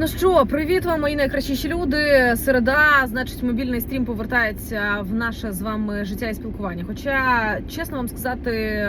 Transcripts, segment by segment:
Ну що, привіт вам, мої найкращіші люди. Середа, значить, мобільний стрім повертається в наше з вами життя і спілкування. Хоча, чесно вам сказати,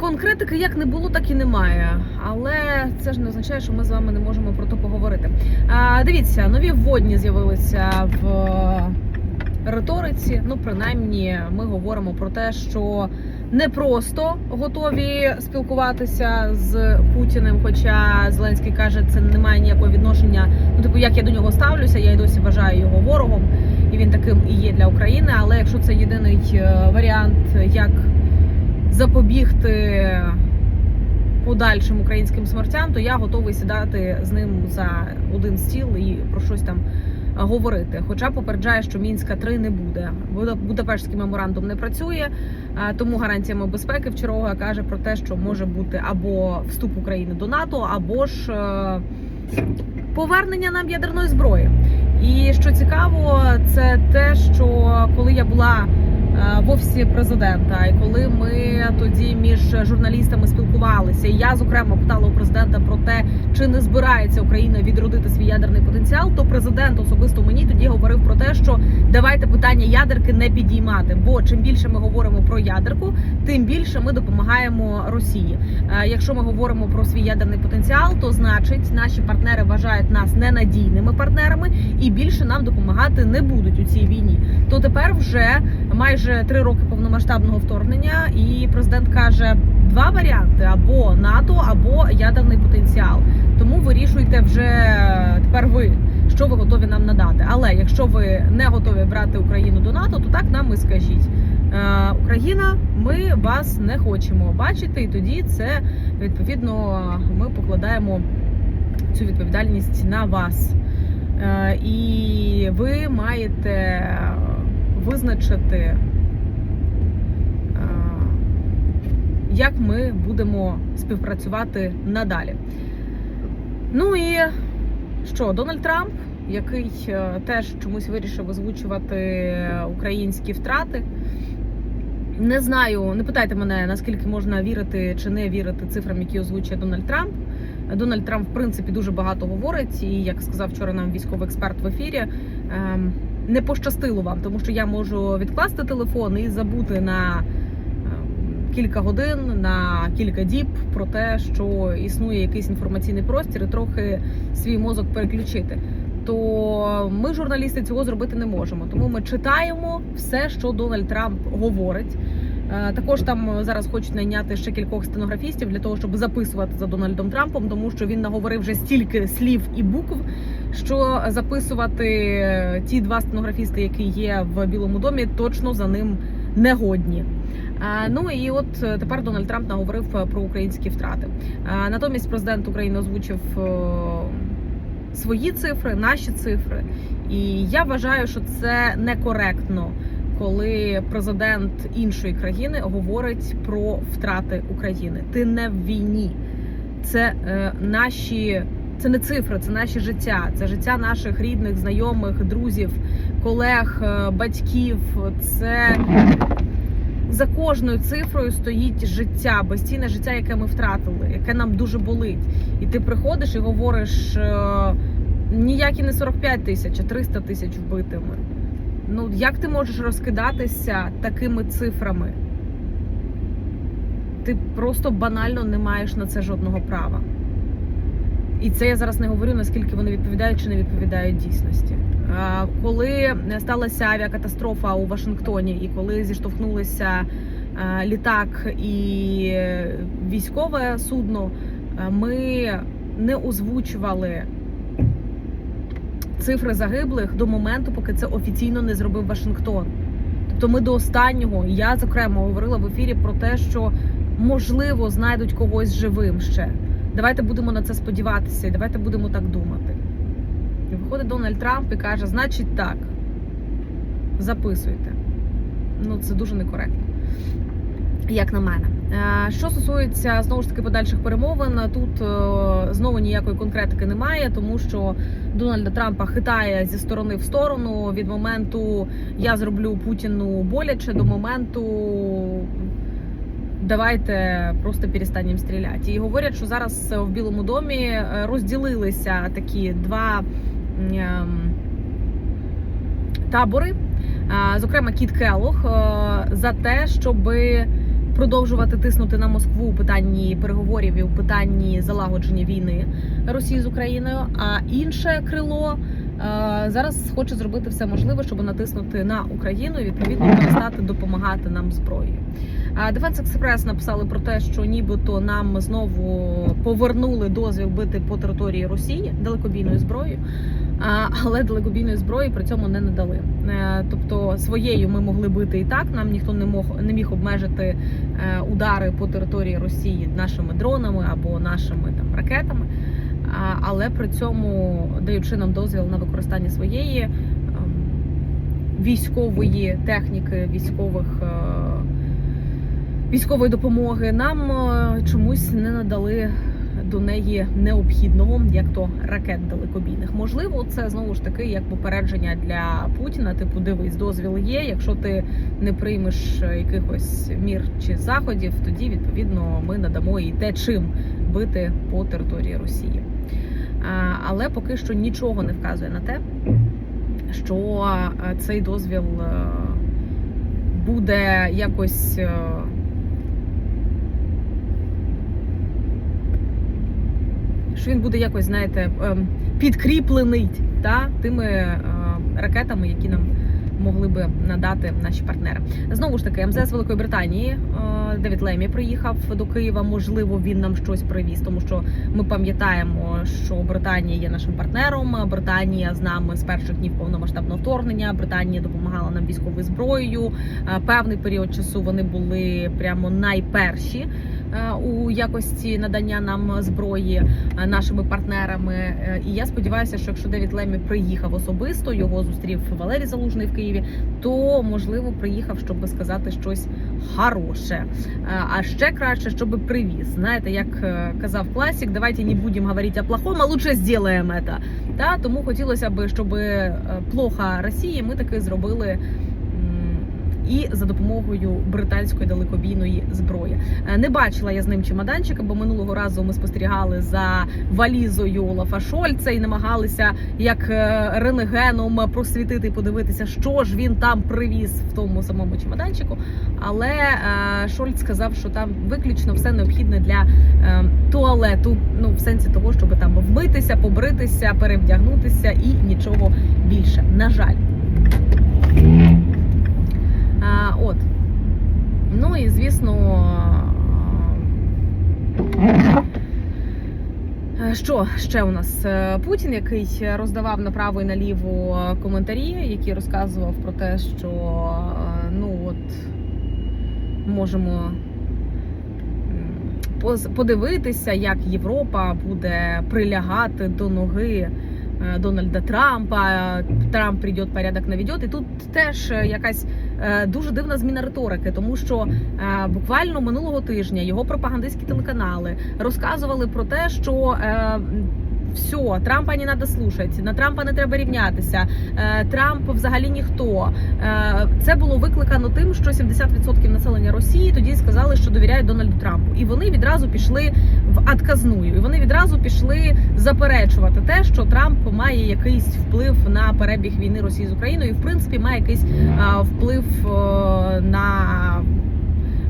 конкретики як не було, так і немає. Але це ж не означає, що ми з вами не можемо про то поговорити. А, дивіться, нові вводні з'явилися в риториці. Ну, принаймні, ми говоримо про те, що не просто готові спілкуватися з Путіним. Хоча Зеленський каже, це не має ніякого відношення. Ну, типу, як я до нього ставлюся, я й досі вважаю його ворогом, і він таким і є для України. Але якщо це єдиний е, варіант, як запобігти подальшим українським смертям, то я готовий сідати з ним за один стіл і про щось там говорити. Хоча попереджає, що мінська 3 не буде. Буда- Будапештський меморандум не працює, тому гарантіями безпеки вчорога каже про те, що може бути або вступ України до НАТО, або ж е, повернення нам ядерної зброї. І що цікаво, це те, що коли я була е, в офісі президента, і коли ми тоді між журналістами спілкувалися, і я зокрема питала у президента про те, чи не збирається Україна відродити свій ядерний потенціал, то президент особисто мені тоді говорив про те, що давайте питання ядерки не підіймати. Бо чим більше ми говоримо про ядерку, тим більше ми допомагаємо Росії. Е, Якщо ми говоримо про свій ядерний потенціал, то значить наші партнери вважають нас ненадійними партнерами і більше нам допомагати не будуть у цій війні. То тепер вже майже три роки повномасштабного вторгнення, і президент каже два варіанти: або НАТО, або ядерний потенціал. Тому вирішуйте вже тепер ви. Що ви готові нам надати? Але якщо ви не готові брати Україну до НАТО, то так нам і скажіть. Е, Україна, ми вас не хочемо бачити, і тоді це відповідно ми покладаємо цю відповідальність на вас. Е, І ви маєте визначити, е, як ми будемо співпрацювати надалі. Ну і що, Дональд Трамп, який е, теж чомусь вирішив озвучувати українські втрати. Не знаю, не питайте мене, наскільки можна вірити чи не вірити цифрам, які озвучує Дональд Трамп. Дональд Трамп, в принципі, дуже багато говорить, і як сказав вчора нам військовий експерт в ефірі, ем, не пощастило вам, тому що я можу відкласти телефон і забути на кілька годин, на кілька діб про те, що існує якийсь інформаційний простір, і трохи свій мозок переключити. То ми, журналісти, цього зробити не можемо. Тому ми читаємо все, що Дональд Трамп говорить. Е, Також там зараз хочуть найняти ще кількох стенографістів для того, щоб записувати за Дональдом Трампом, тому що він наговорив вже стільки слів і букв, що записувати ті два стенографісти, які є в Білому домі, точно за ним не годні. Е, Ну і от е, тепер Дональд Трамп наговорив е, про українські втрати. Натомість президент України озвучив е, свої цифри, наші цифри. І я вважаю, що це некоректно, коли президент іншої країни говорить про втрати України. Ти не в війні. Це наші. Це не цифри, це наші життя, це життя наших рідних, знайомих, друзів, колег, батьків. Це за кожною цифрою стоїть життя, безцінне життя, яке ми втратили, яке нам дуже болить. І ти приходиш і говориш е, ніякі не 45 тисяч, а 300 тисяч вбитими. Ну як ти можеш розкидатися такими цифрами? Ти просто банально не маєш на це жодного права. І це я зараз не говорю, наскільки вони відповідають чи не відповідають дійсності. Коли сталася авіакатастрофа у Вашингтоні, і коли зіштовхнулися літак і військове судно, ми не озвучували цифри загиблих до моменту, поки це офіційно не зробив Вашингтон. Тобто ми до останнього, я зокрема говорила в ефірі про те, що можливо знайдуть когось живим ще. Давайте будемо на це сподіватися, і давайте будемо так думати. І виходить Дональд Трамп і каже: значить так, записуйте. Ну, це дуже некоректно, як на мене. Е, Що стосується знову ж таки подальших перемовин, тут е, знову ніякої конкретики немає, тому що Дональда Трампа хитає зі сторони в сторону від моменту я зроблю Путіну боляче до моменту давайте просто перестанемо стріляти. І говорять, що зараз в Білому домі е, розділилися такі два табори. Зокрема, Кіт Келох е, за те, щоб продовжувати тиснути на Москву у питанні переговорів і у питанні залагодження війни Росії з Україною. А інше крило е, зараз хоче зробити все можливе, щоб натиснути на Україну і відповідно перестати допомагати нам зброєю. Defense Express написали про те, що нібито нам знову повернули дозвіл бити по території Росії далекобійною зброєю. Але далекобійної зброї при цьому не надали. Е, Тобто своєю ми могли бити і так. Нам ніхто не мог не міг обмежити е, удари по території Росії нашими дронами або нашими там ракетами. Але при цьому даючи нам дозвіл на використання своєї ем, військової техніки, військових. Військової допомоги нам е, чомусь не надали до неї необхідного, як то ракет далекобійних. Можливо, це знову ж таки як попередження для Путіна. Типу, дивись, дозвіл є. Якщо ти не приймеш е, якихось мір чи заходів, тоді відповідно ми надамо і те, чим бити по території Росії. Але поки що нічого не вказує на те, що е, цей дозвіл буде якось. е, що він буде якось, знаєте, ем, підкріплений та, тими е, ракетами, які нам могли би надати наші партнери. Знову ж таки, МЗС Великої Британії е, Девід Лемі приїхав до Києва. Можливо, він нам щось привіз, тому що ми пам'ятаємо, що Британія є нашим партнером. Британія з нами з перших днів повномасштабного вторгнення. Британія допомагала нам військовою зброєю. Е, Певний період часу вони були прямо найперші у якості надання нам зброї е, нашими партнерами. Е, І я сподіваюся, що якщо Девід Лемі приїхав особисто, його зустрів Валерій Залужний в Києві, то можливо приїхав, щоб сказати щось хороше. Е, А ще краще, щоб привіз. Знаєте, як е, казав класік, давайте не будемо говорити о плохому, а лучше зробимо це. Та тому хотілося б, щоб е, плохо Росії ми таки зробили. І за допомогою британської далекобійної зброї Е, не бачила я з ним чемоданчика, бо минулого разу ми спостерігали за валізою Олафа Шольца і намагалися як е, рентгеном просвітити подивитися, що ж він там привіз в тому самому чемоданчику. Але е, Шольц сказав, що там виключно все необхідне для туалету. Ну в сенсі того, щоб там вмитися, побритися, перевдягнутися і нічого більше. На жаль. От. Ну і звісно. е, Що ще у нас Е, Путін, який роздавав направо і наліво коментарі, який розказував про те, що е, ну от можемо подивитися, як Європа буде прилягати до ноги Дональда Трампа. Трамп прийде, порядок наведет. І тут теж якась дуже дивна зміна риторики, тому що е, буквально минулого тижня його пропагандистські телеканали розказували про те, що е, все, Трампа не треба слухати, на Трампа не треба рівнятися. е, Трамп взагалі ніхто. Е, Це було викликано тим, що 70% населення Росії тоді сказали, що довіряють Дональду Трампу, і вони відразу пішли в отказную. І вони відразу пішли заперечувати те, що Трамп має якийсь вплив на перебіг війни Росії з Україною, і в принципі має якийсь е, вплив на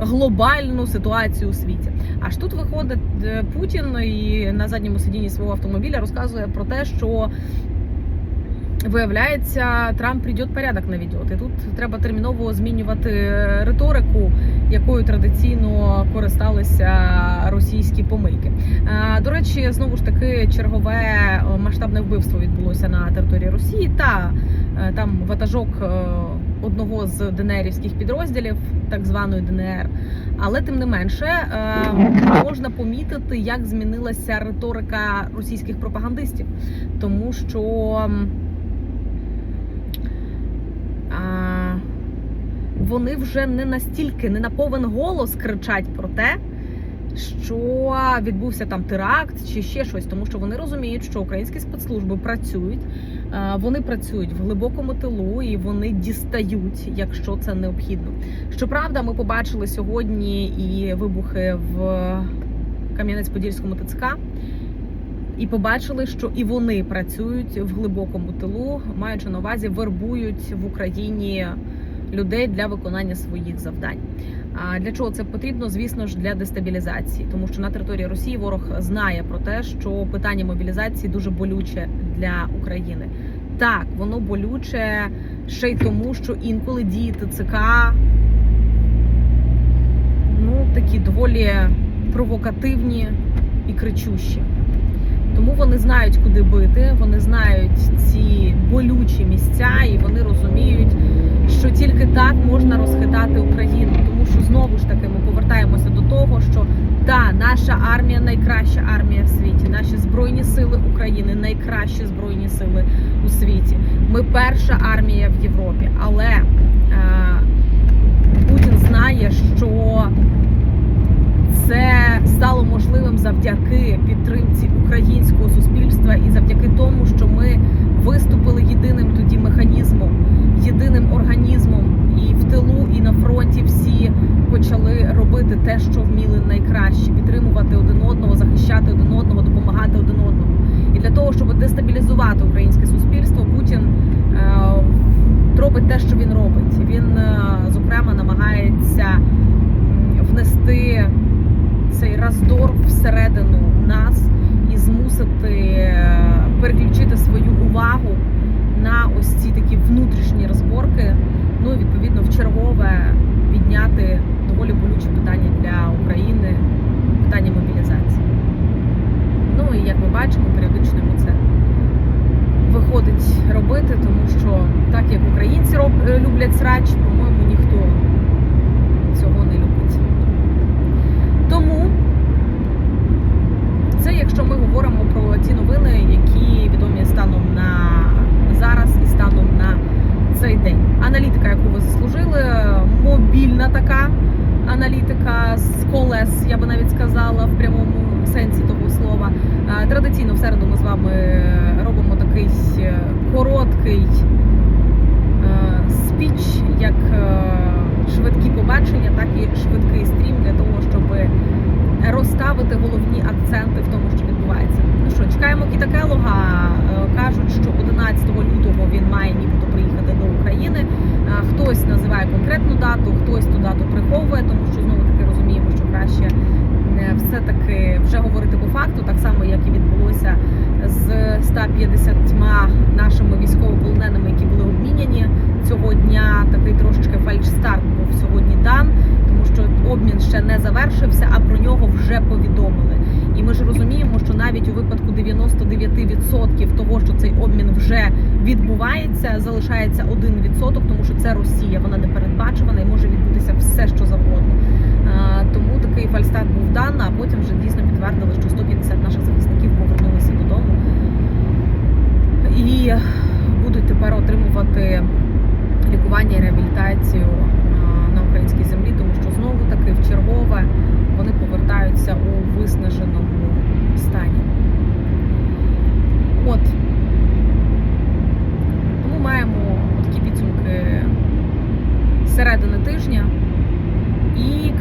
глобальну ситуацію у світі. Аж тут виходить е, Путін і на задньому сидінні свого автомобіля розказує про те, що виявляється, Трамп прийде порядок наведет. І тут треба терміново змінювати риторику, якою традиційно користалися російські помийки. Е, До речі, знову ж таки, чергове е, масштабне вбивство відбулося на території Росії. Та там ватажок одного з ДНРівських підрозділів, так званої ДНР. Але тим не менше е, можна помітити, як змінилася риторика російських пропагандистів, тому що вони вже не настільки не на повен голос кричать про те, що відбувся там теракт чи ще щось, тому що вони розуміють, що українські спецслужби працюють. е, Вони працюють в глибокому тилу і вони дістають, якщо це необхідно. Щоправда, ми побачили сьогодні і вибухи в Кам'янець-Подільському ТЦК. І побачили, що і вони працюють в глибокому тилу, маючи на увазі, вербують в Україні людей для виконання своїх завдань. А для чого це потрібно? Звісно ж, для дестабілізації, тому що на території Росії ворог знає про те, що питання мобілізації дуже болюче для України. Так, воно болюче ще й тому, що інколи дії ТЦК ну такі доволі провокативні і кричущі. Тому вони знають, куди бити, вони знають ці болючі місця, і вони розуміють, що тільки так можна розхитати Україну. Тому що знову ж таки ми повертаємося до того, що та наша армія найкраща армія в світі, наші збройні сили України найкращі збройні сили у світі. Ми перша армія в Європі, але е, Путін знає, що це стало можливим завдяки підтримці українського суспільства і завдяки тому, що ми виступили єдиним тоді механізмом, єдиним організмом, і в тилу, і на фронті всі почали робити те, що вміли найкраще підтримувати один одного, захищати один одного, допомагати один одному. І для того, щоб дестабілізувати українське суспільство, Путін е, робить те, що він робить. Він е, зокрема намагається внести цей роздор всередину нас і змусити е, переключити свою увагу на ось ці такі внутрішні розборки. Ну і відповідно в чергове підняти доволі болюче питання для України питання мобілізації. Ну і як ми бачимо, періодично йому це виходить робити, тому що так як українці люблять срач, по-моєму, ніхто цього не любить. Тому це якщо ми говоримо про ті новини, які відомі станом на зараз і станом на цей день. Аналітика, яку ви заслужили, мобільна така аналітика з колес, я би навіть сказала, в прямому сенсі того слова. Е, Традиційно в середу ми з вами робимо такий е, короткий е, спіч, як е, швидкі побачення, так і швидкий стрім для того, щоб розставити головні акценти в тому, що відбувається. Ну що, чекаємо Кіта Келога. Е, Кажуть, що 11 лютого він має нібито приїхати до України. Е, Хтось називає конкретну дату, хтось ту дату приховує, тому що знову таки розуміємо, що краще е, все-таки вже говорити по факту, так само як і відбулося з 150 нашими військовополоненими, які були обміняні цього дня. Такий трошечки фальшстарт був сьогодні дан, тому що обмін ще не завершився, а про нього вже повідомили. І ми ж розуміємо, що навіть у випадку 99% того, що цей обмін вже відбувається, залишається 1%, тому що це Росія, вона не передбачувана і може відбутися все, що завгодно. Тому такий фальстарт був дан, а потім вже дійсно підтвердили, що 150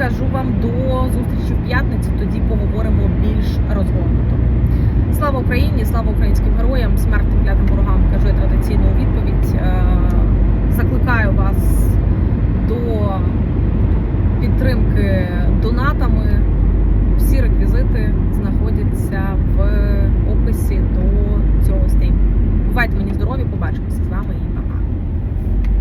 кажу вам до зустрічі в п'ятницю. Тоді поговоримо більш розгорнуто. Слава Україні! Слава українським героям! Смерть клятим ворогам! Кажу я традиційну відповідь. Е, закликаю вас до підтримки донатами. Всі реквізити знаходяться в описі до цього стріму. Бувайте мені здорові, побачимося з вами.